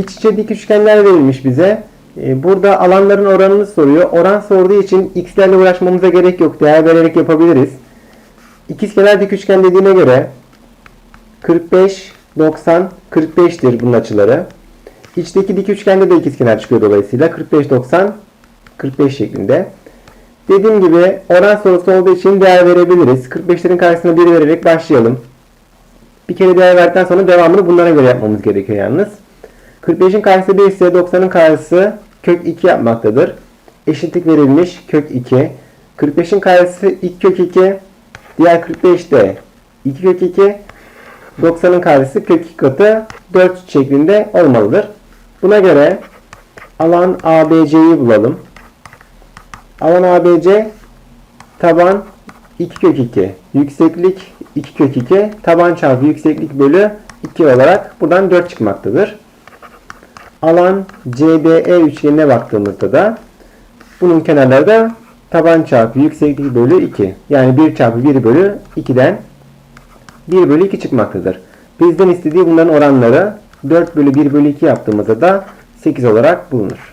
İç içe dik üçgenler verilmiş bize. Ee, Burada alanların oranını soruyor. Oran sorduğu için x'lerle uğraşmamıza gerek yok. Değer vererek yapabiliriz. İkizkenar dik üçgen dediğine göre 45, 90, 45'tir bunun açıları. İçteki dik üçgende de ikizkenar çıkıyor dolayısıyla 45, 90, 45 şeklinde. Dediğim gibi oran sorusu olduğu için değer verebiliriz. 45'lerin karşısına 1 vererek başlayalım. Bir kere değer verdikten sonra devamını bunlara göre yapmamız gerekiyor yalnız. 45'in karşısı 1 ise 90'ın karşısı kök 2 yapmaktadır. Eşitlik verilmiş kök 2. 45'in karşısı 2 kök 2. Diğer 45 de 2 kök 2. 90'ın karşısı kök 2 katı 4 şeklinde olmalıdır. Buna göre alan ABC'yi bulalım. Alan ABC taban 2 kök 2. Yükseklik 2 kök 2. Taban çarpı yükseklik bölü 2 olarak buradan 4 çıkmaktadır. Alan CDE üçgenine baktığımızda da bunun kenarları da taban çarpı yükseklik bölü 2. Yani 1 çarpı 1 bölü 2'den 1 bölü 2 çıkmaktadır. Bizden istediği bunların oranları 4 bölü 1 bölü 2 yaptığımızda da 8 olarak bulunur.